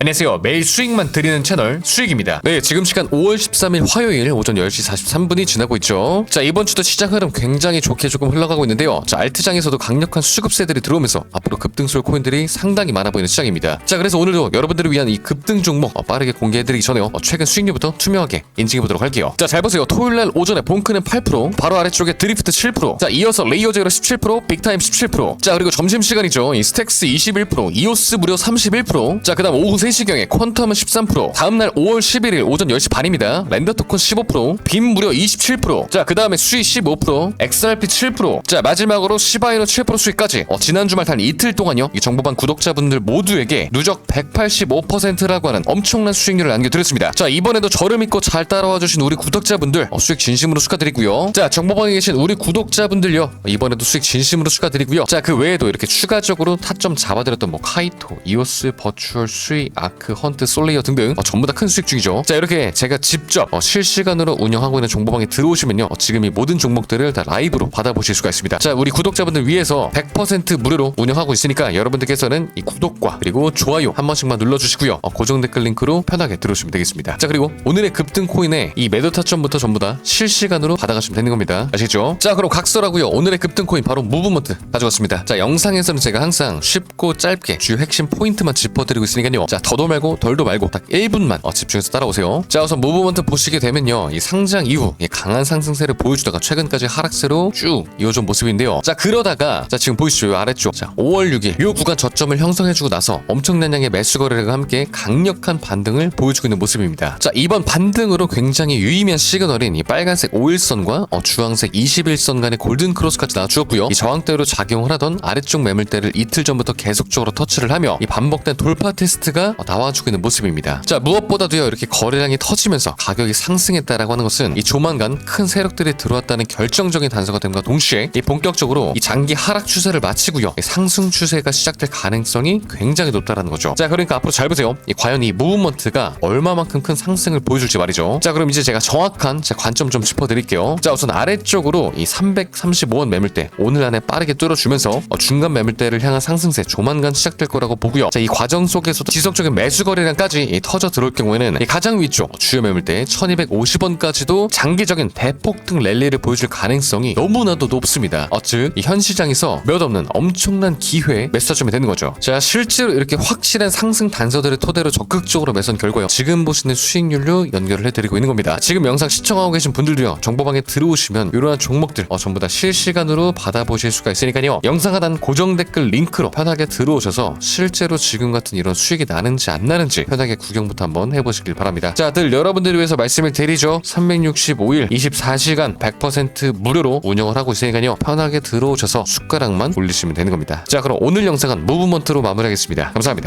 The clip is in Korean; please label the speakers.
Speaker 1: 안녕하세요. 매일 수익만 드리는 채널 수익입니다. 네, 지금 시간 5월 13일 화요일 오전 10시 43분이 지나고 있죠. 자, 이번 주도 시장 흐름 굉장히 좋게 조금 흘러가고 있는데요. 자, 알트장에서도 강력한 수급세들이 들어오면서 앞으로 급등설 코인들이 상당히 많아 보이는 시장입니다. 자, 그래서 오늘도 여러분들을 위한 이 급등 종목 어, 빠르게 공개해드리기 전에요. 어, 최근 수익률부터 투명하게 인증해보도록 할게요. 자, 잘 보세요. 토요일 날 오전에 본크는 8%, 바로 아래쪽에 드리프트 7%, 자, 이어서 레이어 제로 17%, 빅타임 17%, 자, 그리고 점심시간이죠. 이 스택스 21%, 이오스 무려 31%, 자, 그 다음 오후 3 시경에 퀀텀은 13%, 다음날 5월 11일 오전 10시 반입니다. 랜더 토큰 15%, 빔 무려 27%, 자, 그 다음에 수익 15%, XRP 7%, 자, 마지막으로 시바이노 7% 수익까지, 어, 지난 주말 단 이틀 동안요, 이 정보반 구독자분들 모두에게 누적 185%라고 하는 엄청난 수익률을 안겨드렸습니다. 자, 이번에도 저를 믿고 잘 따라와 주신 우리 구독자분들, 어, 수익 진심으로 축하드리고요. 자, 정보방에 계신 우리 구독자분들요, 이번에도 수익 진심으로 축하드리고요. 자, 그 외에도 이렇게 추가적으로 타점 잡아드렸던 뭐 카이토, 이오스, 버추얼, 수익, 아크, 헌트, 솔레이어 등등 어, 전부 다 큰 수익 중이죠. 자, 이렇게 제가 직접 어, 실시간으로 운영하고 있는 정보방에 들어오시면요, 어, 지금 이 모든 종목들을 다 라이브로 받아보실 수가 있습니다. 자, 우리 구독자분들 위해서 100% 무료로 운영하고 있으니까 여러분들께서는 이 구독과 그리고 좋아요 한 번씩만 눌러주시고요. 어, 고정 댓글 링크로 편하게 들어오시면 되겠습니다. 자, 그리고 오늘의 급등 코인의 이 매도 타점부터 전부 다 실시간으로 받아가시면 되는 겁니다. 아시겠죠? 자, 그럼 각설하고요. 오늘의 급등 코인 바로 무브먼트 가져왔습니다. 자, 영상에서는 제가 항상 쉽고 짧게 주요 핵심 포인트만 짚어드리고 있으니까요. 자, 더도 말고 덜도 말고 딱 1분만 어, 집중해서 따라오세요. 자, 우선 무브먼트 보시게 되면요. 이 상장 이후 이 강한 상승세를 보여주다가 최근까지 하락세로 쭉 이어진 모습인데요. 자, 그러다가 자, 지금 보이시죠? 이 아래쪽. 자, 5월 6일 요 구간 저점을 형성해주고 나서 엄청난 양의 매수 거래량과 함께 강력한 반등을 보여주고 있는 모습입니다. 자, 이번 반등으로 굉장히 유의미한 시그널인 이 빨간색 5일선과 어, 주황색 21선 간의 골든 크로스까지 나와주었고요. 이 저항대로 작용을 하던 아래쪽 매물대를 이틀 전부터 계속적으로 터치를 하며 이 반복된 돌파 테스트가 어, 나와주고 있는 모습입니다. 자, 무엇보다도요 이렇게 거래량이 터지면서 가격이 상승했다라고 하는 것은 이 조만간 큰 세력들이 들어왔다는 결정적인 단서가 됨과 동시에 이 본격적으로 이 장기 하락 추세를 마치고요 이 상승 추세가 시작될 가능성이 굉장히 높다라는 거죠. 자, 그러니까 앞으로 잘 보세요. 이 과연 이 무브먼트가 얼마만큼 큰 상승을 보여줄지 말이죠. 자, 그럼 이제 제가 정확한 제 관점 좀 짚어드릴게요. 자, 우선 아래쪽으로 이 335원 매물대 오늘 안에 빠르게 뚫어주면서 어, 중간 매물대를 향한 상승세 조만간 시작될 거라고 보고요. 자, 이 과정 속에서도 지속적인 매수 거래량까지 이 터져 들어올 경우에는 이 가장 위쪽 주요 매물대 1250원까지도 장기적인 대폭등 랠리를 보여줄 가능성이 너무나도 높습니다. 어, 즉, 이현 시장에서 몇 없는 엄청난 기회에 매수하시면 되는 거죠. 자, 실제로 이렇게 확실한 상승 단서들을 토대로 적극적으로 매선 결과요. 지금 보시는 수익률로 연결을 해드리고 있는 겁니다. 지금 영상 시청하고 계신 분들도요. 정보방에 들어오시면 이러한 종목들 어, 전부 다 실시간으로 받아보실 수가 있으니까요. 영상 하단 고정 댓글 링크로 편하게 들어오셔서 실제로 지금 같은 이런 수익이 나는지 안 나는지 편하게 구경부터 한번 해보시길 바랍니다. 자, 늘 여러분들을 위해서 말씀을 드리죠. 365일 24시간 100% 무료로 운영을 하고 있으니까요. 편하게 들어오셔서 숟가락만 올리시면 되는 겁니다. 자, 그럼 오늘 영상은 무브먼트로 마무리하겠습니다. 감사합니다.